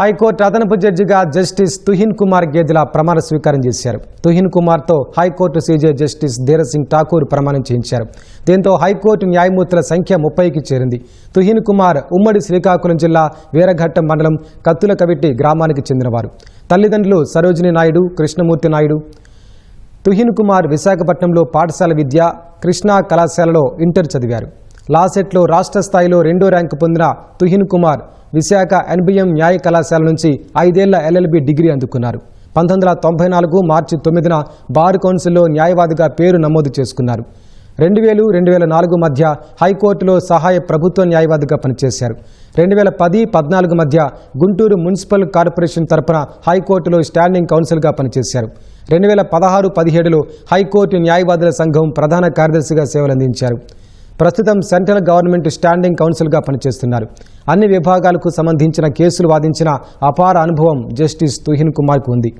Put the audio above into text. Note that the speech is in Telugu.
హైకోర్టు అదనపు జడ్జిగా జస్టిస్ తుహిన్ కుమార్ గేదెల ప్రమాణ స్వీకారం చేశారు. తుహిన్ కుమార్తో high court CJ justice Dhiraj Singh Thakur ప్రమాణం చేయించారు. దీంతో హైకోర్టు న్యాయమూర్తుల సంఖ్య ముప్పైకి చేరింది. తుహిన్ కుమార్ ఉమ్మడి శ్రీకాకుళం జిల్లా వీరఘట్టం మండలం కత్తుల కవిట్టి గ్రామానికి చెందినవారు. తల్లిదండ్రులు సరోజిని నాయుడు కృష్ణమూర్తి నాయుడు. తుహిన్ కుమార్ విశాఖపట్నంలో పాఠశాల విద్య కృష్ణా కళాశాలలో ఇంటర్ చదివారు. లాసెట్లో రాష్ట్ర స్థాయిలో రెండో ర్యాంకు పొందిన తుహిన్ కుమార్ విశాఖ ఎన్బిఎం న్యాయ కళాశాల నుంచి ఐదేళ్ళ ఎల్ఎల్బి డిగ్రీ అందుకున్నారు. పంతొమ్మిది వందల తొంభై నాలుగు మార్చి తొమ్మిదిన బార్ కౌన్సిల్లో న్యాయవాదిగా పేరు నమోదు చేసుకున్నారు. రెండు వేలు రెండు వేల నాలుగు మధ్య హైకోర్టులో సహాయ ప్రభుత్వ న్యాయవాదిగా పనిచేశారు. రెండు వేల పది పద్నాలుగు మధ్య గుంటూరు మున్సిపల్ కార్పొరేషన్ తరపున హైకోర్టులో స్టాండింగ్ కౌన్సిల్గా పనిచేశారు. రెండు వేల పదహారు పదిహేడులో హైకోర్టు న్యాయవాదుల సంఘం ప్రధాన కార్యదర్శిగా సేవలందించారు. ప్రస్తుతం సెంట్రల్ గవర్నమెంట్ స్టాండింగ్ కౌన్సిల్గా పనిచేస్తున్నారు. అన్ని విభాగాలకు సంబంధించిన కేసులు వాదించిన అపార అనుభవం జస్టిస్ తుహిన్ కుమార్కు ఉంది.